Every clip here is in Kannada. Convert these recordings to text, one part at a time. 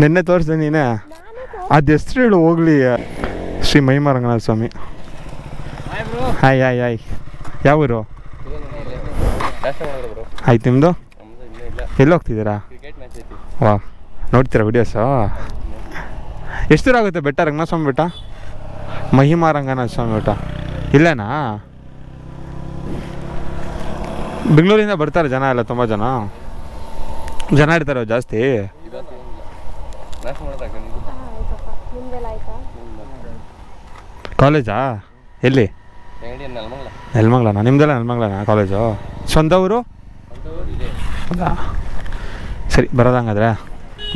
ನಿನ್ನೆ ತೋರಿಸ್ದೆ ನೀನೇ. ಅದು ಹೆಸ್ರು ಹೇಳು, ಹೋಗ್ಲಿ. ಶ್ರೀ ಮೈಮಾರಂಗನಾಥ ಸ್ವಾಮಿ. ಹಾಯ್ ಹಾಯ್ ಹಾಯ್ ಯಾವ ಊರು ಆಯ್ತು ನಿಮ್ಮದು ಎಲ್ಲಿ ಹೋಗ್ತಿದ್ದೀರಾ? ವಾ, ನೋಡ್ತೀರಾ ವಿಡಿಯೋಸು ಎಷ್ಟು ದೂರ ಆಗುತ್ತೆ ಬೆಟ್ಟ ರಂಗನಾಥ ಸ್ವಾಮಿ ಬೆಟ್ಟ? ಮಹಿಮಾ ರಂಗನಾಥ ಸ್ವಾಮಿ ಬೆಟ್ಟ. ಇಲ್ಲೇನಾ? ಬೆಂಗಳೂರಿಂದ ಬರ್ತಾರೆ ಜನ ಎಲ್ಲ, ತುಂಬ ಜನ. ಜನ ಇರ್ತಾರೆ ಜಾಸ್ತಿ. ನಿಮ್ದೆಲ್ಲ ಆಯ್ತಾ? ಕಾಲೇಜಾ ಎಲ್ಲಿ? ನೆಲಮಂಗ್ಲನಾ? ನಿಮ್ದೆಲ್ಲ ನೆಲಮಂಗ್ಲನಾ ಕಾಲೇಜು ಸ್ವಂತ ಊರು? ಹೌದಾ? ಸರಿ ಬರೋದಂಗಾದ್ರೆ.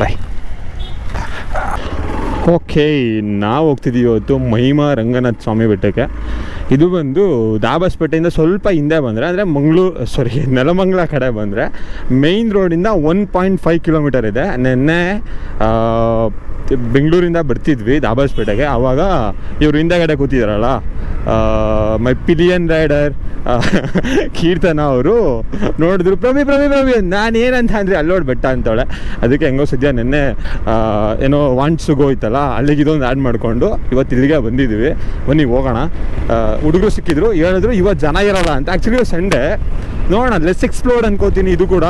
ಬಾಯ್ ಓಕೆ, ನಾವು ಹೋಗ್ತಿದ್ದೀವಿ ಇವತ್ತು ಮಹಿಮಾ ರಂಗನಾಥ ಸ್ವಾಮಿ ಬೆಟ್ಟಕ್ಕೆ. ಇದು ಬಂದು ದಾಬಸ್ಪೇಟೆಯಿಂದ ಸ್ವಲ್ಪ ಹಿಂದೆ ಬಂದರೆ, ಅಂದರೆ ಮಂಗಳೂರು ಸಾರಿ ನೆಲಮಂಗಲ ಕಡೆ ಬಂದರೆ ಮೇಯ್ನ್ ರೋಡಿಂದ ಒನ್ ಪಾಯಿಂಟ್ ಫೈವ್ ಕಿಲೋಮೀಟರ್ ಇದೆ. ನೆನ್ನೆ ಬೆಂಗಳೂರಿಂದ ಬರ್ತಿದ್ವಿ ದಾಬಸ್ಪೇಟೆಗೆ. ಆವಾಗ ಇವರು ಹಿಂದೆಗಡೆ ಕೂತಿದಾರಲ್ಲ ಮೈ ಪಿಲಿಯನ್ ರೈಡರ್ ಕೀರ್ತನ ಅವರು ನೋಡಿದ್ರು, ಪ್ರಮಿ ಪ್ರಮಿ ಪ್ರಮಿ, ನಾನೇನಂತ ಅಂದರೆ ಅಲ್ಲೋಡ್ ಬೆಟ್ಟ ಅಂತವಳೆ. ಅದಕ್ಕೆ ಹೆಂಗೋ ಸದ್ಯ ನಿನ್ನೆ ಏನೋ ವಾಂಟ್ಸು ಇತ್ತಲ್ಲ, ಅಲ್ಲಿಗೆ ಇದೊಂದು ಆ್ಯಡ್ ಮಾಡಿಕೊಂಡು ಇವತ್ತು ಇಲ್ಲಿಗೆ ಬಂದಿದ್ದೀವಿ. ಬನ್ನಿ, ಹೋಗೋಣ. ಹುಡುಗರು ಸಿಕ್ಕಿದ್ರು, ಹೇಳಿದ್ರು ಇವತ್ತು ಜನ ಇರಲ್ಲ ಅಂತ. ಆ್ಯಕ್ಚುಲಿ ಸಂಡೇ ನೋಡೋಣ ಲೆಸ್ ಎಕ್ಸ್ಪ್ಲೋರ್ಡ್ ಅನ್ಕೋತೀನಿ, ಇದು ಕೂಡ.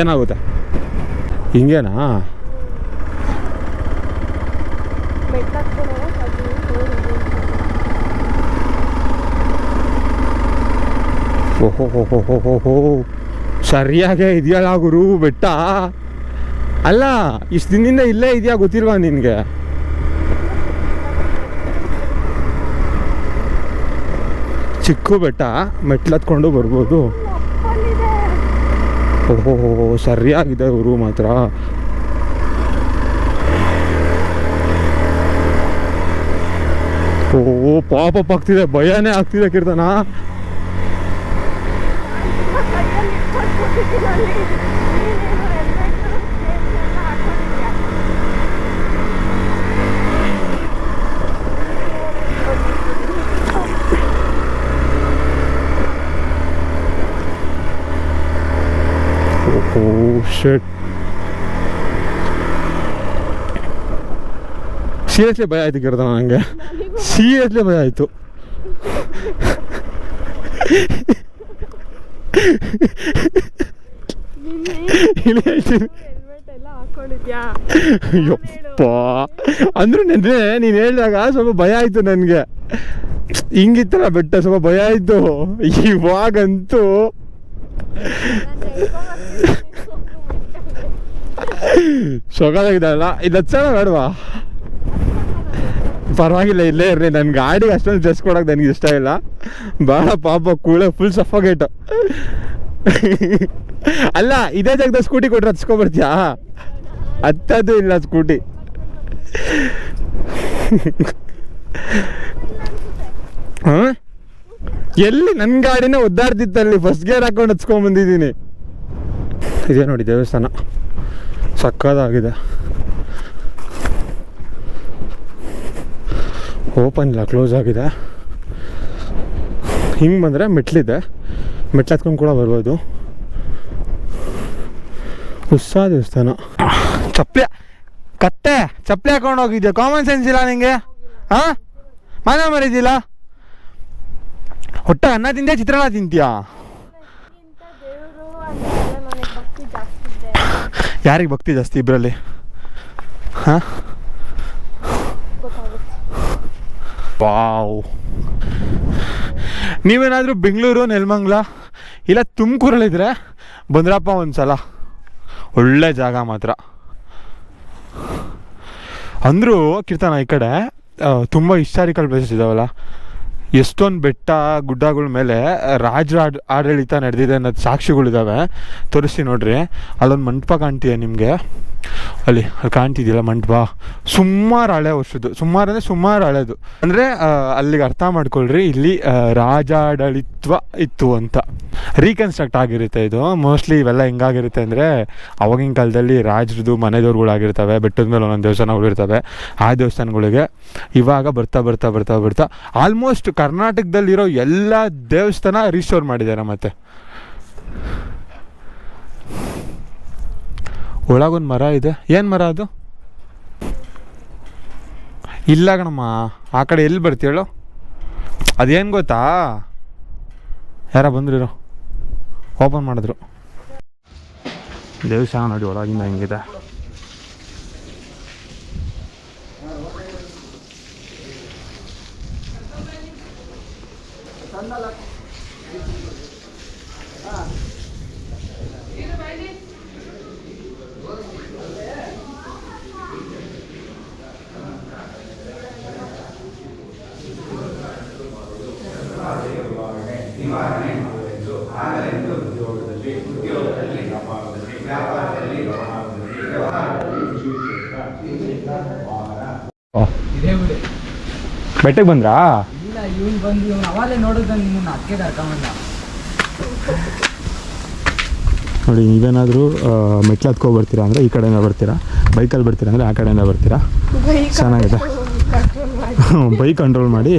ಏನಾಗುತ್ತೆ? ಹಿಂಗೇನಾ ಬೆಟ್ಟ ಹತ್ಕೊಂಡು ಹೋಗೋಕೆ ಅದು ರೋಡ್ ಇದೆ. ಓಹೋ ಹೋ ಸರಿಯಾಗೇ ಇದೆಯಲ್ಲ ಗುರು, ಬೆಟ್ಟ? ಅಲ್ಲ, ಇಷ್ಟು ದಿನದಿಂದ ಇಲ್ಲೇ ಇದೆಯಾ ಗೊತ್ತಿಲ್ವಾ ನಿನಗೆ? ಚಿಕ್ಕ ಬೆಟ್ಟ ಮೆಟ್ಲು ಹತ್ಕೊಂಡು ಬರ್ಬೋದು. ಓಹೋ ಸರಿಯಾಗಿದೆ ಗುರು ಮಾತ್ರ. ಓ, ಪಾಪ ಆಗ್ತಿದೆ, ಭಯನೇ ಆಗ್ತಿದೆ ಕೀರ್ತನ. ಇಟ್ಕೊಂಡು ಕೂತಿದ್ದೀನಿ ಅಲ್ಲಿ. ನೀನೇನು helmet, safety ಎಲ್ಲ ಹಾಕೊಂಡಿದ್ಯಾ? ಓಹೋ ಶೆಟ್ ಸೀರಿಯಸ್ಲಿ ಭಯ ಆಯ್ತು ಕೀರ್ತನ ನನಗೆ ಸೀರಿಯಸ್ಲಿ ಭಯ ಆಯಿತು ಇಲ್ಲಿ ಹೇಳ್ತೀನಿ ಹೆಲ್ಮೆಟ್ ಎಲ್ಲ ಹಾಕೊಂಡಿದ್ಯಾ? ಯಪ್ಪ. ಅಂದ್ರೂ ನೆನ್ನೆ ನೀನು ಹೇಳಿದಾಗ ಸ್ವಲ್ಪ ಭಯ ಆಯಿತು ನನಗೆ. ಹಿಂಗಿತ್ತಲ್ಲ ಬೆಟ್ಟ ಸ್ವಲ್ಪ ಭಯ ಆಯಿತು. ಇವಾಗಂತೂ. ಸೊಗಾಲಾಗಿದ್ದಲ್ಲ ಇದು ಹಚ್ಚೋಣ ಬೇಡವಾ? ಪರವಾಗಿಲ್ಲ, ಇಲ್ಲೇ ಇರಲಿ ನನ್ನ ಗಾಡಿಗೆ ಅಷ್ಟೊಂದು ಡ್ರೆಸ್ ಕೊಡೋಕೆ ನನಗೆ ಇಷ್ಟ ಇಲ್ಲ. ಭಾಳ ಪಾಪ, ಕೂಳೆ ಫುಲ್ ಸಫಗೇಟು ಅಲ್ಲ, ಇದೇ ಜಾಗದ ಸ್ಕೂಟಿ ಕೊಟ್ರೆ ಹತ್ಸ್ಕೊಬರ್ತೀಯಾ? ಹತ್ತದು ಇಲ್ಲ ಸ್ಕೂಟಿ ಹಾಂ? ಎಲ್ಲಿ? ನನ್ನ ಗಾಡಿನೇ ಒದ್ದಾಡ್ತಿತ್ತಲ್ಲಿ ಫಸ್ಟ್ ಗೇರ್ ಹಾಕೊಂಡು ಹಚ್ಕೊಂಡ್ಬಂದಿದ್ದೀನಿ ಇದೇ ನೋಡಿ ದೇವಸ್ಥಾನ. ಸಕ್ಕದಾಗಿದೆ. ಓಪನ್ ಇಲ್ಲ ಕ್ಲೋಸ್ ಆಗಿದೆ. ಹಿಂಗೆ ಬಂದರೆ ಮೆಟ್ಲಿದೆ. ಮೆಟ್ಲು ಹತ್ಕೊಂಡು ಕೂಡ ಬರ್ಬೋದು. ಉತ್ಸಾಹ ದೇವಸ್ಥಾನ. ಚಪ್ಪಲಿ ಕತ್ತೆ ಚಪ್ಪಲಿ ಹಾಕೊಂಡು ಹೋಗಿದ್ಯಾ? ಕಾಮನ್ ಸೆನ್ಸ್ ಇಲ್ಲ ನಿಂಗೆ? ಹಾಂ ಮನೆ ಮರಿದಿಲ್ಲ ಹೊಟ್ಟೆ ಅನ್ನ ತಿಂದ್ಯಾ ಚಿತ್ರಾನ್ನ ತಿಂತೀಯಾ? ಯಾರಿಗೆ ಭಕ್ತಿ ಜಾಸ್ತಿ ಇಬ್ಬರಲ್ಲಿ ಹಾಂ? ವಾವ್. ನೀವೇನಾದರೂ ಬೆಂಗಳೂರು, ನೆಲಮಂಗ್ಲ, ಇಲ್ಲ ತುಮಕೂರಲ್ಲಿದ್ದರೆ ಬಂದ್ರಪ್ಪ ಒಂದು ಸಲ ಒಳ್ಳೆ ಜಾಗ ಮಾತ್ರ. ಅಂದರೂ ಕೀರ್ತನ ಈ ಕಡೆ ತುಂಬ ಹಿಸ್ಟಾರಿಕಲ್ ಪ್ಲೇಸಸ್ ಇದಾವಲ್ಲ. ಎಷ್ಟೊಂದು ಬೆಟ್ಟ, ಗುಡ್ಡಗಳ ಮೇಲೆ ರಾಜರ ಆಡ್, ಆಡಳಿತ ನಡೆದಿದೆ ಅನ್ನೋದು ಸಾಕ್ಷಿಗಳಿದ್ದಾವೆ ತೋರಿಸಿ ನೋಡ್ರಿ. ಅಲ್ಲೊಂದು ಮಂಟಪ ಕಾಣ್ತೀಯ ನಿಮಗೆ? ಅಲ್ಲಿ ಅಲ್ಲಿ ಕಾಣ್ತಿದ್ದಿಲ್ಲ ಮಂಟಪ? ಸುಮಾರು ಹಳೆ ವರ್ಷದ್ದು. ಸುಮಾರು ಅಂದರೆ ಸುಮಾರು ಹಳೆದು. ಅಂದರೆ ಅಲ್ಲಿಗೆ ಅರ್ಥ ಮಾಡ್ಕೊಳ್ರಿ, ಇಲ್ಲಿ ರಾಜಾಡಳಿತ್ವ ಇತ್ತು ಅಂತ. ರೀಕನ್ಸ್ಟ್ರಕ್ಟ್ ಆಗಿರುತ್ತೆ ಇದು. ಮೋಸ್ಟ್ಲಿ ಇವೆಲ್ಲ ಹೆಂಗಾಗಿರುತ್ತೆ ಅಂದರೆ, ಅವಾಗಿನ ಕಾಲದಲ್ಲಿ ರಾಜರದು ಮನೆದವ್ರುಗಳಾಗಿರ್ತವೆ ಬೆಟ್ಟದ ಮೇಲೆ ಒಂದೊಂದು ದೇವಸ್ಥಾನಗಳು ಇರ್ತವೆ. ಆ ದೇವಸ್ಥಾನಗಳಿಗೆ ಇವಾಗ ಬರ್ತಾ ಬರ್ತಾ ಬರ್ತಾ ಬರ್ತಾ ಆಲ್ಮೋಸ್ಟ್ ಕರ್ನಾಟಕದಲ್ಲಿರೋ ಎಲ್ಲ ದೇವಸ್ಥಾನ ರಿಸ್ಟೋರ್ ಮಾಡಿದ್ದಾರೆ ಮತ್ತೆ. ಒಳಗೊಂದು ಮರ ಇದೆ. ಏನು ಮರ ಅದು? ಇಲ್ಲ ಕಣಮ್ಮ, ಆ ಕಡೆ ಎಲ್ಲಿ ಬರ್ತೀಯೋ ಅದೇನು ಗೊತ್ತಾ? ಯಾರ ಬಂದ್ರಿರೋ. ಓಪನ್ ಮಾಡಿದ್ರು. ದೇವಸ್ಥಾನ ನೋಡಿ ಒಳಗಿಂದ ಹೆಂಗಿದೆ. ಬೆಟ್ಟಕ್ಕೆ ಬಂದ್ರಾ? ಇಲ್ಲ ಇವನು ಬಂದು ಇವ್ನು ಅವಾಗಲೇ ನೋಡಿದ್ರೆ ನಿಮ್ಮನ್ನ ಅದಕ್ಕೆ ಕರ್ಕೊಂಬಂದ. ನೋಡಿ ನೀವೇನಾದರೂ ಮೆಟ್ಲು ಹತ್ಕೊ ಬರ್ತೀರಾ ಅಂದರೆ ಈ ಕಡೆಯಿಂದ ಬರ್ತೀರಾ? ಬೈಕಲ್ಲಿ ಬರ್ತೀರಾ ಅಂದರೆ ಆ ಕಡೆಯಿಂದ ಬರ್ತೀರಾ? ಚೆನ್ನಾಗಿದೆ. ಬೈಕ್ ಕಂಟ್ರೋಲ್ ಮಾಡಿ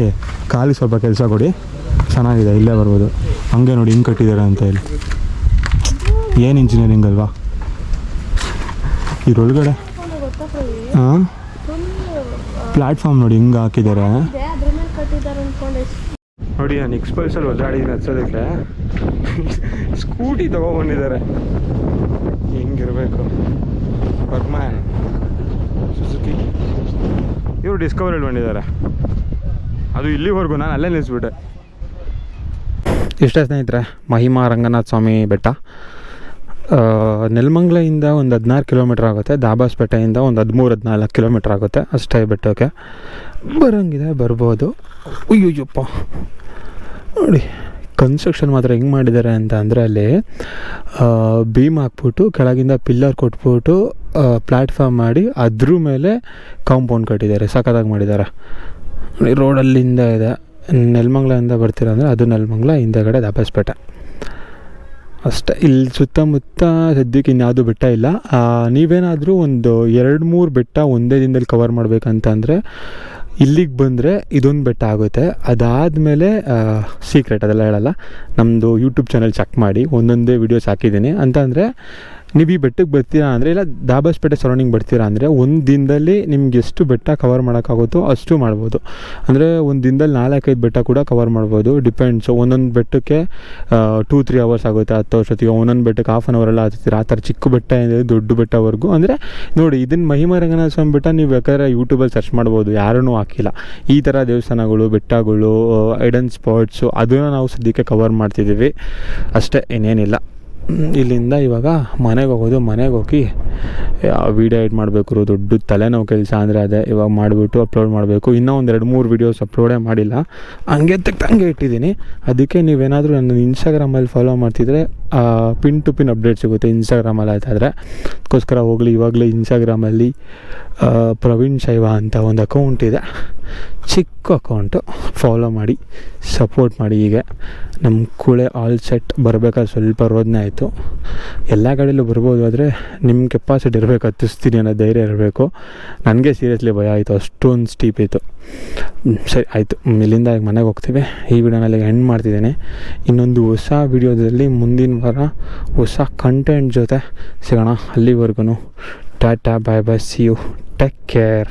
ಕಾಲಿಗೆ ಸ್ವಲ್ಪ ಕೆಲಸ ಕೊಡಿ. ಚೆನ್ನಾಗಿದೆ ಇಲ್ಲೇ ಬರ್ಬೋದು. ಹಂಗೆ ನೋಡಿ ಹಿಂಗೆ ಕಟ್ಟಿದ್ದಾರೆ ಅಂತ ಹೇಳಿ. ಏನು ಇಂಜಿನಿಯರಿಂಗ್ ಅಲ್ವಾ? ಇದ್ರೊಳಗಡೆ. ಹಾಂ? ಪ್ಲ್ಯಾಟ್ಫಾರ್ಮ್ ನೋಡಿ, ಹಿಂಗೆ ಹಾಕಿದ್ದಾರೆ. ನೋಡಿ, ನಾನು ಎಕ್ಸ್ಪಲ್ಸಲ್ಲಿ ಒದ್ದಾಡಿದ್ದೀನಿ ಹಚ್ಚೋದಕ್ಕೆ. ಸ್ಕೂಟಿ ತೊಗೊಬಂದಿದ್ದಾರೆ. ಹೆಂಗಿರಬೇಕು? ಬರ್ಮ್ಯಾನ್ ಸುಜುಕಿ ಇವರು ಡಿಸ್ಕವರಿ ಬಂದಿದ್ದಾರೆ. ಅದು ಇಲ್ಲಿವರೆಗೂ ನಾನು ಅಲ್ಲೇ ನಿಲ್ಲಿಸ್ಬಿಟ್ಟೆ ಇಷ್ಟೇ ಸ್ನೇಹಿತರೆ, ಮಹಿಮಾ ರಂಗನಾಥ ಸ್ವಾಮಿ ಬೆಟ್ಟ. ನೆಲಮಂಗ್ಲೆಯಿಂದ ಒಂದು ಹದಿನಾರು ಕಿಲೋಮೀಟ್ರ್ ಆಗುತ್ತೆ. ದಾಬಾಸ್ಪೇಟೆಯಿಂದ ಒಂದು ಹದಿಮೂರು, ಹದಿನಾಲ್ಕು ಕಿಲೋಮೀಟ್ರ್ ಆಗುತ್ತೆ. ಅಷ್ಟೇ ಬೆಟ್ಟಕ್ಕೆ ಬರೋಂಗಿದೆ, ಬರ್ಬೋದು. ಅಯ್ಯೋಯ್ಯಪ್ಪ. ನೋಡಿ ಕನ್ಸ್ಟ್ರಕ್ಷನ್ ಮಾತ್ರ ಹೆಂಗೆ ಮಾಡಿದ್ದಾರೆ ಅಂತ ಅಂದರೆ ಅಲ್ಲಿ ಬೀಮ್ ಹಾಕ್ಬಿಟ್ಟು, ಕೆಳಗಿಂದ ಪಿಲ್ಲರ್ ಕೊಟ್ಬಿಟ್ಟು ಪ್ಲ್ಯಾಟ್ಫಾರ್ಮ್ ಮಾಡಿ ಅದ್ರ ಮೇಲೆ ಕಾಂಪೌಂಡ್ ಕಟ್ಟಿದ್ದಾರೆ. ಸಖತ್ತಾಗಿ ಮಾಡಿದ್ದಾರೆ. ರೋಡಲ್ಲಿಂದ ಇದೆ. ನೆಲಮಂಗ್ಲದಿಂದ ಬರ್ತೀರ ಅಂದರೆ ಅದು ನೆಲಮಂಗ್ಲ, ಹಿಂದೆಗಡೆ ದಾಬಾಸ್ಪೇಟೆ. ಅಷ್ಟೇ. ಇಲ್ಲಿ ಸುತ್ತಮುತ್ತ ಸದ್ಯಕ್ಕೆ ಇನ್ಯಾವುದು ಬೆಟ್ಟ ಇಲ್ಲ. ನೀವೇನಾದರೂ ಒಂದು ಎರಡು ಮೂರು ಬೆಟ್ಟ ಒಂದೇ ದಿನದಲ್ಲಿ ಕವರ್ ಮಾಡಬೇಕಂತಂದರೆ ಇಲ್ಲಿಗೆ ಬಂದರೆ ಇದೊಂದು ಬೆಟ್ಟ ಆಗುತ್ತೆ. ಅದಾದಮೇಲೆ ಸೀಕ್ರೆಟ್ ಅದೆಲ್ಲ ಹೇಳಲ್ಲ. ನಮ್ಮದು ಯೂಟ್ಯೂಬ್ ಚಾನಲ್ ಚೆಕ್ ಮಾಡಿ ಒಂದೊಂದೇ ವೀಡಿಯೋಸ್ ಹಾಕಿದ್ದೀನಿ. ಅಂತ ಅಂದರೆ ನೀವು ಈ ಬೆಟ್ಟಕ್ಕೆ ಬರ್ತೀರಾ ಅಂದರೆ, ಇಲ್ಲ ದಾಬಾಸ್ಪೇಟೆ ಸರೌಂಡಿಂಗ್ ಬರ್ತೀರಾ ಅಂದರೆ, ಒಂದು ದಿನದಲ್ಲಿ ನಿಮ್ಗೆ ಎಷ್ಟು ಬೆಟ್ಟ ಕವರ್ ಮಾಡೋಕ್ಕಾಗುತ್ತೋ ಅಷ್ಟು ಮಾಡ್ಬೋದು. ಅಂದರೆ ಒಂದು ದಿನದಲ್ಲಿ ನಾಲ್ಕೈದು ಬೆಟ್ಟ ಕೂಡ ಕವರ್ ಮಾಡ್ಬೋದು. ಡಿಪೆಂಡ್ಸ್ ಒಂದೊಂದು ಬೆಟ್ಟಕ್ಕೆ ಟೂ ತ್ರೀ ಅವರ್ಸ್ ಆಗುತ್ತೆ, ಹತ್ತು ವರ್ಷತ್ತಿಗೆ ಒಂದೊಂದು ಬೆಟ್ಟಕ್ಕೆ ಹಾಫ್ ಆನ್ ಅವರೆಲ್ಲ ಹತ್ತಿರ ಆ ಥರ ಚಿಕ್ಕ ಬೆಟ್ಟ ಏನಿದೆ, ದೊಡ್ಡ ಬೆಟ್ಟವರೆಗೂ. ಅಂದರೆ ನೋಡಿ ಇದನ್ನು ಮಹಿಮಾ ರಂಗನಾಥ ಸ್ವಾಮಿ ಬೆಟ್ಟ ನೀವು ಬೇಕಾದ್ರೆ ಯೂಟ್ಯೂಬಲ್ಲಿ ಸರ್ಚ್ ಮಾಡ್ಬೋದು. ಯಾರೂ ಹಾಕಿಲ್ಲ. ಈ ಥರ ದೇವಸ್ಥಾನಗಳು, ಬೆಟ್ಟಗಳು ಐಡನ್ ಸ್ಪಾಟ್ಸು ಅದನ್ನು ನಾವು ಸದ್ಯಕ್ಕೆ ಕವರ್ ಮಾಡ್ತಿದ್ದೀವಿ. ಅಷ್ಟೇ, ಇನ್ನೇನಿಲ್ಲ. ಇಲ್ಲಿಂದ ಇವಾಗ ಮನೆಗೆ ಹೋಗೋದು, ಮನೆಗೆ ಹೋಗಿ ವೀಡಿಯೋ ಎಡ್ ಮಾಡಬೇಕು, ದೊಡ್ಡ ತಲೆನೋವು ಕೆಲಸ ಅಂದರೆ ಅದೇ, ಇವಾಗ ಮಾಡಿಬಿಟ್ಟು ಅಪ್ಲೋಡ್ ಮಾಡಬೇಕು. ಇನ್ನೂ ಒಂದು ಎರಡು ಮೂರು ವೀಡಿಯೋಸ್ ಅಪ್ಲೋಡೇ ಮಾಡಿಲ್ಲ. ಹಂಗೆ ತೆಗ್ದಂಗೆ ಇಟ್ಟಿದ್ದೀನಿ. ಅದಕ್ಕೆ ನೀವೇನಾದರೂ ನನ್ನ ಇನ್ಸ್ಟಾಗ್ರಾಮಲ್ಲಿ ಫಾಲೋ ಮಾಡ್ತಿದ್ರೆ ಪಿನ್ ಟು ಪಿನ್ ಅಪ್ಡೇಟ್ ಸಿಗುತ್ತೆ ಇನ್ಸ್ಟಾಗ್ರಾಮಲ್ಲಿ ಆಯ್ತಾದರೆ. ಅದಕ್ಕೋಸ್ಕರ ಹೋಗಲಿ, ಇವಾಗಲೇ ಇನ್ಸ್ಟಾಗ್ರಾಮಲ್ಲಿ ಪ್ರವೀಣ್ ಶೈವ ಅಂತ ಒಂದು ಅಕೌಂಟ್ ಇದೆ. ಚಿಕ್ಕ ಅಕೌಂಟು ಫಾಲೋ ಮಾಡಿ ಸಪೋರ್ಟ್ ಮಾಡಿ ಹೀಗೆ ನಮ್ಮ ಕೂಳೆ ಆಲ್ ಸೆಟ್ ಬರಬೇಕಾದ್ರೆ ಸ್ವಲ್ಪ ರೋದನೆ ಆಯಿತು. ಎಲ್ಲ ಕಡೆಯಲ್ಲೂ ಬರ್ಬೋದು, ಆದರೆ ನಿಮ್ಮ ಕೆಪಾಸಿಟಿ ಇರಬೇಕು, ಹತ್ತಿಸ್ತೀನಿ ಅನ್ನೋ ಧೈರ್ಯ ಇರಬೇಕು. ನನಗೆ ಸೀರಿಯಸ್ಲಿ ಭಯ ಆಯಿತು, ಅಷ್ಟೊಂದು ಸ್ಟೀಪ್ ಇತ್ತು. ಸರಿ, ಆಯಿತು. ಇಲ್ಲಿಂದ ಮನೆಗೆ ಹೋಗ್ತೀವಿ. ಈ ವಿಡಿಯೋನಲ್ಲಿ ಎಂಡ್ ಮಾಡ್ತಿದ್ದೇನೆ. ಇನ್ನೊಂದು ಹೊಸ ವಿಡಿಯೋದಲ್ಲಿ ಮುಂದಿನ ವಾರ ಹೊಸ ಕಂಟೆಂಟ್ ಜೊತೆ ಸಿಗೋಣ ಅಲ್ಲಿವರೆಗೂ Tata bye bye see you take care